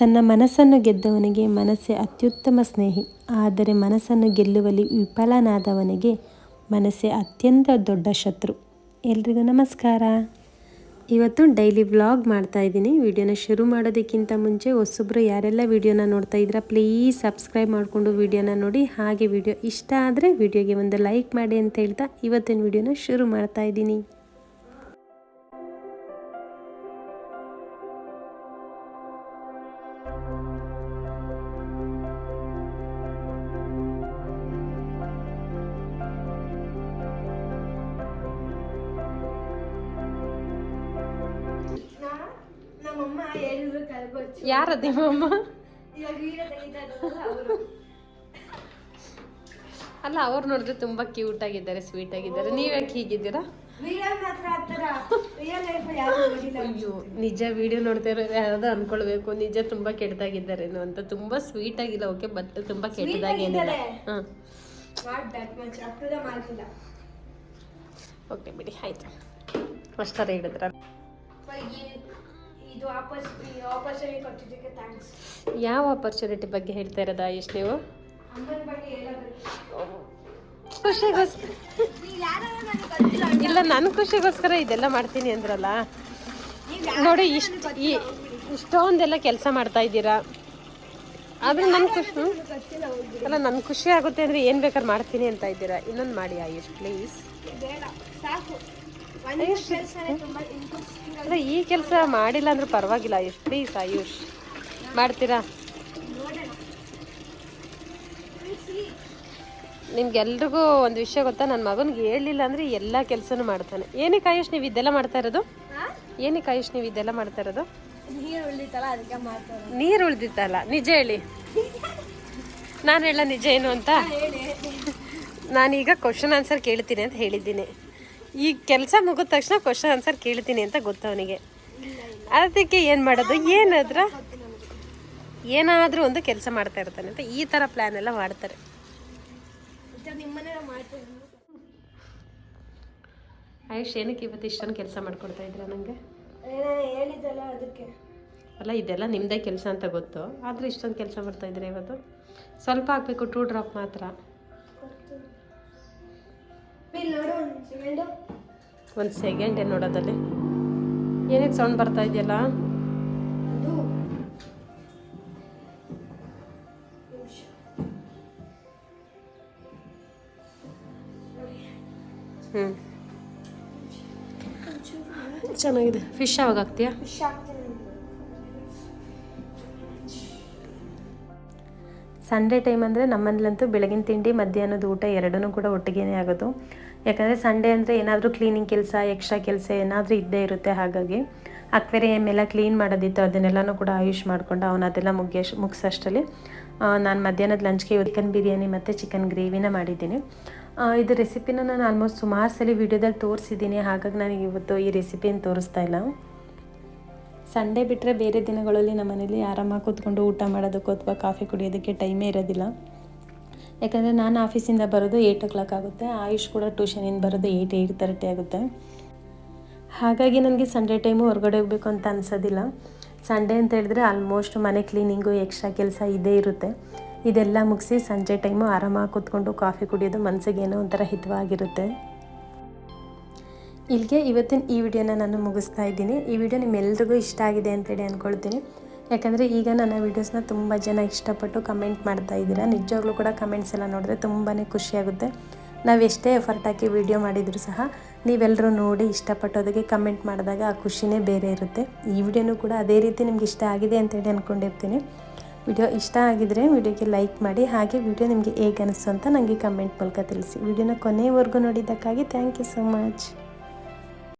ತನ್ನ ಮನಸ್ಸನ್ನು ಗೆದ್ದವನಿಗೆ ಮನಸ್ಸೇ ಅತ್ಯುತ್ತಮ ಸ್ನೇಹಿ, ಆದರೆ ಮನಸ್ಸನ್ನು ಗೆಲ್ಲುವಲ್ಲಿ ವಿಫಲನಾದವನಿಗೆ ಮನಸ್ಸೇ ಅತ್ಯಂತ ದೊಡ್ಡ ಶತ್ರು. ಎಲ್ರಿಗೂ ನಮಸ್ಕಾರ. ಇವತ್ತು ಡೈಲಿ ವ್ಲಾಗ್ ಮಾಡ್ತಾ ಇದ್ದೀನಿ. ವಿಡಿಯೋನ ಶುರು ಮಾಡೋದಕ್ಕಿಂತ ಮುಂಚೆ ಹೊಸೊಬ್ಬರು ಯಾರೆಲ್ಲ ವಿಡಿಯೋನ ನೋಡ್ತಾ ಇದ್ದೀರಾ, ಪ್ಲೀಸ್ ಸಬ್ಸ್ಕ್ರೈಬ್ ಮಾಡಿಕೊಂಡು ವಿಡಿಯೋನ ನೋಡಿ. ಹಾಗೆ ವಿಡಿಯೋ ಇಷ್ಟ ಆದರೆ ವಿಡಿಯೋಗೆ ಒಂದು ಲೈಕ್ ಮಾಡಿ ಅಂತ ಹೇಳ್ತಾ ಇವತ್ತಿನ ವಿಡಿಯೋನ ಶುರು ಮಾಡ್ತಾ ಇದ್ದೀನಿ. ನಮ್ಮಮ್ಮ ಹೇಳಿದ್ರು ಕರ್ಕೊಚ್ಚು ಯಾರ ನಿಮ್ಮಮ್ಮ? ಇವಾಗ ವೀಡಿಯೋ ತೆಗಿತಾ ಇದ್ದಾರಲ್ಲ ಅವರು. ಅಲ್ಲ ಅವ್ರು ನೋಡಿದ್ರೆ ತುಂಬಾ ಕ್ಯೂಟ್ ಆಗಿದ್ದಾರೆ ಸ್ವೀಟ್ ಆಗಿದ್ದಾರೆ. ನೀವ್ಯಾಕೆ ಹೀಗಿದ್ದೀರಾ? ಅಯ್ಯೋ ನಿಜ ವಿಡಿಯೋ ನೋಡ್ತಾ ಇರೋ ಯಾರಾದ್ರೂ ಅನ್ಕೊಳ್ಬೇಕು. ನಿಜ ತುಂಬಾ ಕೆಟ್ಟದಾಗಿದ್ದಾರೆ ಅಂತ. ತುಂಬಾ ಸ್ವೀಟ್ ಆಗಿಲ್ಲ ಓಕೆ ಬಟ್ ತುಂಬಾ ಕೆಟ್ಟದಾಗೇನಿಲ್ಲ ಓಕೆ ಬಿಡಿ ಆಯ್ತು. ಅಷ್ಟರ ಹೇಳಿದ್ರ? ಇದು ಆಪರ್ಚುನಿಟಿ ಕೊಟ್ಟಿದ್ದಕ್ಕೆ ಥ್ಯಾಂಕ್ಸ್ ಯಾವ ಆಪರ್ಚುನಿಟಿ ಬಗ್ಗೆ ಹೇಳ್ತಾ ಇರೋದು ಆಯುಷ್ ನೀವು? ಅಮ್ಮನ ಬಗ್ಗೆ ಖುಷಿಗೋಸ್ಕರ. ಇಲ್ಲ ನನ್ನ ಖುಷಿಗೋಸ್ಕರ ಇದೆಲ್ಲ ಮಾಡ್ತೀನಿ ಅಂದ್ರಲ್ಲ. ನೋಡಿ ಇಷ್ಟು ಈ ಇಷ್ಟೊಂದೆಲ್ಲ ಕೆಲಸ ಮಾಡ್ತಾ ಇದ್ದೀರಾ? ಆದ್ರೆ ನನ್ನ ಖುಷಿ ಅಲ್ಲ ನನ್ನ ಖುಷಿ ಆಗುತ್ತೆ ಅಂದ್ರೆ ಏನ್ ಬೇಕಾದ್ರೆ ಮಾಡ್ತೀನಿ ಅಂತ ಇದ್ದೀರಾ? ಇನ್ನೊಂದು ಮಾಡಿ ಆಯುಷ್ ಪ್ಲೀಸ್. ಸಾಕು. ಅಲ್ಲ ಈ ಕೆಲಸ ಮಾಡಿಲ್ಲ ಅಂದ್ರೆ ಪರವಾಗಿಲ್ಲ ಎಷ್ಟು ಪ್ಲೀಸ್ ಆಯುಷ್. ಮಾಡ್ತೀರಾ? ನಿಮ್ಗೆಲ್ರಿಗೂ ಒಂದು ವಿಷಯ ಗೊತ್ತಾ? ನನ್ನ ಮಗನಿಗೆ ಹೇಳಿಲ್ಲ ಅಂದ್ರೆ ಎಲ್ಲ ಕೆಲಸನೂ ಮಾಡ್ತಾನೆ. ಏನಕ್ಕೆ ಆಯುಷ್ ನೀವು ಇದೆಲ್ಲ ಮಾಡ್ತಾ ಇರೋದು? ಏನಕ್ಕೆ ಆಯುಷ್ ನೀವು ಇದೆಲ್ಲ ಮಾಡ್ತಾ ಇರೋದು? ನೀರು ಉಳಿದಿತ್ತಲ್ಲ ನಿಜ ಹೇಳಿ. ನಾನು ಹೇಳ ನಿಜ ಏನು ಅಂತ? ನಾನೀಗ ಕ್ವಶನ್ ಆನ್ಸರ್ ಕೇಳ್ತೀನಿ ಅಂತ ಹೇಳಿದ್ದೀನಿ. ಈ ಕೆಲಸ ಮುಗಿದ ತಕ್ಷಣ ಕ್ವಶನ್ ಆನ್ಸರ್ ಕೇಳ್ತೀನಿ ಅಂತ ಗೊತ್ತು ಅವನಿಗೆ. ಅದಕ್ಕೆ ಏನು ಮಾಡೋದು? ಏನಾದ್ರ ಏನಾದರೂ ಒಂದು ಕೆಲಸ ಮಾಡ್ತಾ ಇರ್ತಾನೆ ಅಂತ ಈ ಥರ ಪ್ಲ್ಯಾನ್ ಎಲ್ಲ ಮಾಡ್ತಾರೆ. ಆಯುಷ್ ಏನಕ್ಕೆ ಇವತ್ತು ಇಷ್ಟೊಂದು ಕೆಲಸ ಮಾಡ್ಕೊಡ್ತಾ ಇದ್ರ ನನಗೆ ಏನೋ ಹೇಳಿದ್ದಲ್ಲ ಅದಕ್ಕೆ. ಅಲ್ಲ ಇದೆಲ್ಲ ನಿಮ್ಮದೇ ಕೆಲಸ ಅಂತ ಗೊತ್ತು. ಆದರೆ ಇಷ್ಟೊಂದು ಕೆಲಸ ಮಾಡ್ತಾ ಇದ್ರೆ ಇವತ್ತು? ಸ್ವಲ್ಪ ಹಾಕ್ಬೇಕು ಟೂ ಡ್ರಾಪ್ ಮಾತ್ರ. ಒಂದು ಸೆಕೆಂಡು ಏನು ನೋಡೋದಲ್ಲಿ. ಏನಕ್ಕೆ ಸೌಂಡ್ ಬರ್ತಾ ಇದೆಯಲ್ಲ? ಅದು ಹ್ಞೂ ಚೆನ್ನಾಗಿದೆ. ಫಿಶ್ ಯಾವಾಗ ಆಗ್ತೀಯಾ ಸಂಡೇ ಟೈಮ್ ಅಂದರೆ ನಮ್ಮನೇಲಂತೂ ಬೆಳಗಿನ ತಿಂಡಿ ಮಧ್ಯಾಹ್ನದ ಊಟ ಎರಡೂ ಕೂಡ ಒಟ್ಟಿಗೆನೇ ಆಗೋದು. ಯಾಕಂದರೆ ಸಂಡೇ ಅಂದರೆ ಏನಾದರೂ ಕ್ಲೀನಿಂಗ್ ಕೆಲಸ ಎಕ್ಸ್ಟ್ರಾ ಕೆಲಸ ಏನಾದರೂ ಇದ್ದೇ ಇರುತ್ತೆ ಹಾಗಾಗಿ. ಅಕ್ವೇರಿಯಮ್ ಎಲ್ಲ ಕ್ಲೀನ್ ಮಾಡೋದಿತ್ತು, ಅದನ್ನೆಲ್ಲನೂ ಕೂಡ ಆಯುಷ್ ಮಾಡಿಕೊಂಡು ಅವನು ಅದೆಲ್ಲ ಮುಗಿಯಶ್ ಮುಗಿಸೋಷ್ಟರಲ್ಲಿ ನಾನು ಮಧ್ಯಾಹ್ನದ ಲಂಚ್ಗೆ ಚಿಕನ್ ಬಿರಿಯಾನಿ ಮತ್ತು ಚಿಕನ್ ಗ್ರೇವಿನ ಮಾಡಿದ್ದೀನಿ. ಇದು ರೆಸಿಪಿನ ನಾನು ಆಲ್ಮೋಸ್ಟ್ ಸುಮಾರು ಸಲ ವೀಡಿಯೋದಲ್ಲಿ ತೋರಿಸಿದ್ದೀನಿ, ಹಾಗಾಗಿ ನನಗೆ ಇವತ್ತು ಈ ರೆಸಿಪಿಯನ್ನು ತೋರಿಸ್ತಾ ಇಲ್ಲ. ಸಂಡೇ ಬಿಟ್ಟರೆ ಬೇರೆ ದಿನಗಳಲ್ಲಿ ನಮ್ಮ ಮನೇಲಿ ಆರಾಮಾಗಿ ಕೂತ್ಕೊಂಡು ಊಟ ಮಾಡೋದಕ್ಕೂ ಅಥವಾ ಕಾಫಿ ಕುಡಿಯೋದಕ್ಕೆ ಟೈಮೇ ಇರೋದಿಲ್ಲ. ಯಾಕಂದರೆ ನಾನು ಆಫೀಸಿಂದ ಬರೋದು ಏಯ್ಟ್ ಓ ಕ್ಲಾಕ್ ಆಗುತ್ತೆ. ಆಯುಷ್ ಕೂಡ ಟ್ಯೂಷನಿಂದ ಬರೋದು ಏಯ್ಟ್ ಏಯ್ಟ್ ತರ್ಟಿ ಆಗುತ್ತೆ. ಹಾಗಾಗಿ ನನಗೆ ಸಂಡೇ ಟೈಮು ಹೊರಗಡೆ ಹೋಗಬೇಕು ಅಂತ ಅನ್ಸೋದಿಲ್ಲ. ಸಂಡೇ ಅಂತ ಹೇಳಿದ್ರೆ ಆಲ್ಮೋಸ್ಟ್ ಮನೆ ಕ್ಲೀನಿಂಗು ಎಕ್ಸ್ಟ್ರಾ ಕೆಲಸ ಇದೇ ಇರುತ್ತೆ. ಇದೆಲ್ಲ ಮುಗಿಸಿ ಸಂಜೆ ಟೈಮು ಆರಾಮಾಗಿ ಕೂತ್ಕೊಂಡು ಕಾಫಿ ಕುಡಿಯೋದು ಮನಸ್ಸಿಗೆ ಏನೋ ಒಂಥರ ಹಿತವಾಗಿರುತ್ತೆ. ಇಲ್ಲಿಗೆ ಇವತ್ತಿನ ಈ ವಿಡಿಯೋನ ನಾನು ಮುಗಿಸ್ತಾ ಇದ್ದೀನಿ. ಈ ವಿಡಿಯೋ ನಿಮ್ಮೆಲ್ರಿಗೂ ಇಷ್ಟ ಆಗಿದೆ ಅಂತೇಳಿ ಅಂದ್ಕೊಳ್ತೀನಿ ಯಾಕಂದರೆ ಈಗ ನನ್ನ ವೀಡಿಯೋಸ್ನ ತುಂಬ ಜನ ಇಷ್ಟಪಟ್ಟು ಕಮೆಂಟ್ ಮಾಡ್ತಾ ಇದ್ದೀರಾ. ನಿಜವಾಗ್ಲೂ ಕೂಡ ಕಮೆಂಟ್ಸ್ ಎಲ್ಲ ನೋಡಿದ್ರೆ ತುಂಬಾ ಖುಷಿಯಾಗುತ್ತೆ ನಾವು ಎಷ್ಟೇ ಎಫರ್ಟ್ ಹಾಕಿ ವಿಡಿಯೋ ಮಾಡಿದರೂ ಸಹ ನೀವೆಲ್ಲರೂ ನೋಡಿ ಇಷ್ಟಪಟ್ಟು ಅದಕ್ಕೆ ಕಮೆಂಟ್ ಮಾಡಿದಾಗ ಆ ಖುಷಿನೇ ಬೇರೆ ಇರುತ್ತೆ. ಈ ವಿಡಿಯೋನೂ ಕೂಡ ಅದೇ ರೀತಿ ನಿಮ್ಗೆ ಇಷ್ಟ ಆಗಿದೆ ಅಂತೇಳಿ ಅಂದ್ಕೊಂಡಿರ್ತೀನಿ ವಿಡಿಯೋ ಇಷ್ಟ ಆಗಿದರೆ ವಿಡಿಯೋಗೆ ಲೈಕ್ ಮಾಡಿ, ಹಾಗೆ ವಿಡಿಯೋ ನಿಮಗೆ ಹೇಗೆ ಅನಿಸ್ತು ಅಂತ ನನಗೆ ಕಮೆಂಟ್ ಮೂಲಕ ತಿಳಿಸಿ. ವಿಡಿಯೋನ ಕೊನೆಯವರೆಗೂ ನೋಡಿದ್ದಕ್ಕಾಗಿ ಥ್ಯಾಂಕ್ ಯು ಸೊ ಮಚ್